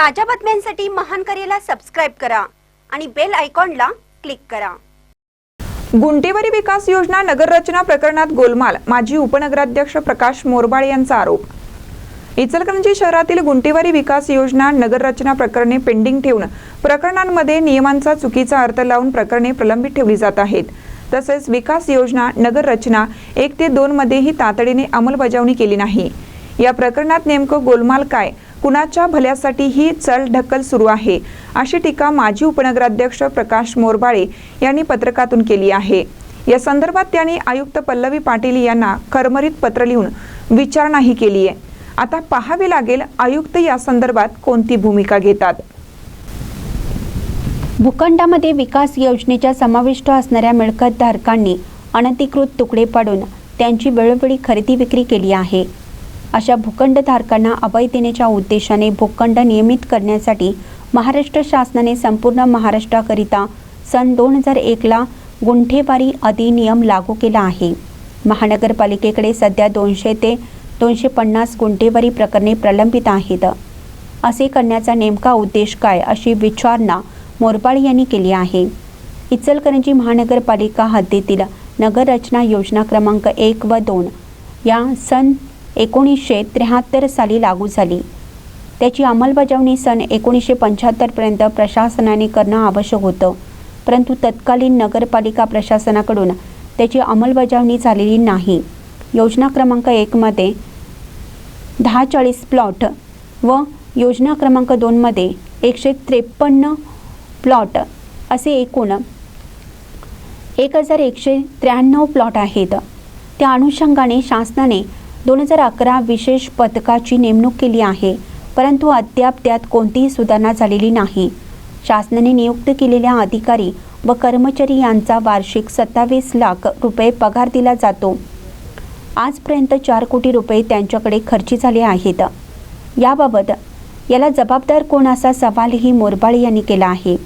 ताज्या बातम्यांसाठी महान करेला सबस्क्राईब करा आणि बेल आयकॉनला क्लिक करा. गुंटेवारी विकास योजना नगररचना प्रकरणात गोलमाल माजी उपनगराध्यक्ष प्रकाश मोरबाळ यांचा आरोप. इचलकरंजी शहरातील गुंटेवारी विकास योजना नगररचना प्रकरणे पेंडिंग ठेवून प्रकरणांमध्ये नियमांचा चुकीचा अर्थ लावून प्रकरणे प्रलंबित ठेवली जात आहेत. तसेच विकास योजना नगररचना एक ते दोन मध्येही तातडीने अंमलबजावणी केली नाही. या प्रकरणात नेमकं गोलमाल काय? कुणाच्या भल्यासाठी ही चल ढकल सुरू आहे? अशी टीका माजी उपनगराध्यक्ष प्रकाश मोरबाळे यांनी पत्रकातून केली आहे. या संदर्भात त्यांनी आयुक्त पल्लवी पाटील यांना करमरीत पत्र लिहून विचारणाही केली आहे. आता पाहावे लागेल आयुक्त या संदर्भात कोणती भूमिका घेतात. भूखंडामध्ये विकास योजनेच्या समाविष्ट असणाऱ्या मिळकतधारकांनी अनधिकृत तुकडे पाडून त्यांची वेळोवेळी खरेदी विक्री केली आहे. अशा भूखंडधारकांना अभय देण्याच्या उद्देशाने भूखंड नियमित करण्यासाठी महाराष्ट्र शासनाने संपूर्ण महाराष्ट्राकरिता सन दोन हजार एकला गुंठेवारी अधिनियम लागू केला आहे. महानगरपालिकेकडे सध्या दोनशे ते दोनशे पन्नास गुंठेवारी प्रकरणे प्रलंबित आहेत. असे करण्याचा नेमका उद्देश काय अशी विचारणा मोरपाळे यांनी केली आहे. इचलकरंजी महानगरपालिका हद्दीतील नगररचना योजना क्रमांक एक व दोन या सन एकोणीसशे त्र्याहत्तर साली लागू झाली. त्याची अंमलबजावणी सन एकोणीसशे पंच्याहत्तरपर्यंत प्रशासनाने करणं आवश्यक होतं. परंतु तत्कालीन नगरपालिका प्रशासनाकडून त्याची अंमलबजावणी झालेली नाही. योजना क्रमांक एकमध्ये दहा चाळीस प्लॉट व योजना क्रमांक दोनमध्ये एकशे त्रेपन्न प्लॉट असे एकूण एक हजार एकशे त्र्याण्णव प्लॉट आहेत. त्या अनुषंगाने शासनाने दोन हजार अकरा विशेष पथकाची नेमणूक केली आहे परंतु अद्याप त्यात कोणतीही सुधारणा झालेली नाही. शासनाने नियुक्त केलेल्या अधिकारी व कर्मचारी यांचा वार्षिक सत्तावीस लाख रुपये पगार दिला जातो. आजपर्यंत चार कोटी रुपये त्यांच्याकडे खर्ची झाले आहेत. याबाबत याला जबाबदार कोण असा सवालही मोरबाळे यांनी केला आहे.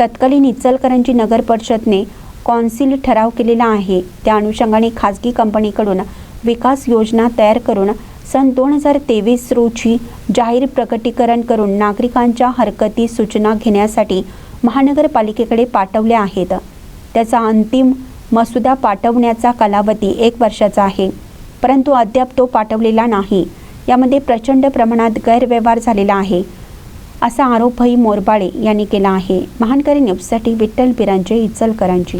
तत्कालीन इचलकरंजी नगर परिषदने कॉन्सिल ठराव केलेला आहे. त्या अनुषंगाने खाजगी कंपनीकडून विकास योजना तयार करून सन दोन हजार तेवीस रोजी जाहीर प्रकटीकरण करून नागरिकांच्या हरकती सूचना घेण्यासाठी महानगरपालिकेकडे पाठवल्या आहेत. त्याचा अंतिम मसुदा पाठवण्याचा कालावधी एक वर्षाचा आहे. परंतु अद्याप तो पाठवलेला नाही. यामध्ये प्रचंड प्रमाणात गैरव्यवहार झालेला आहे. असा आरोपही मोरबाळे यांनी केला आहे. महानकरी न्यूजसाठी विठ्ठल बिरांजे इचलकरांची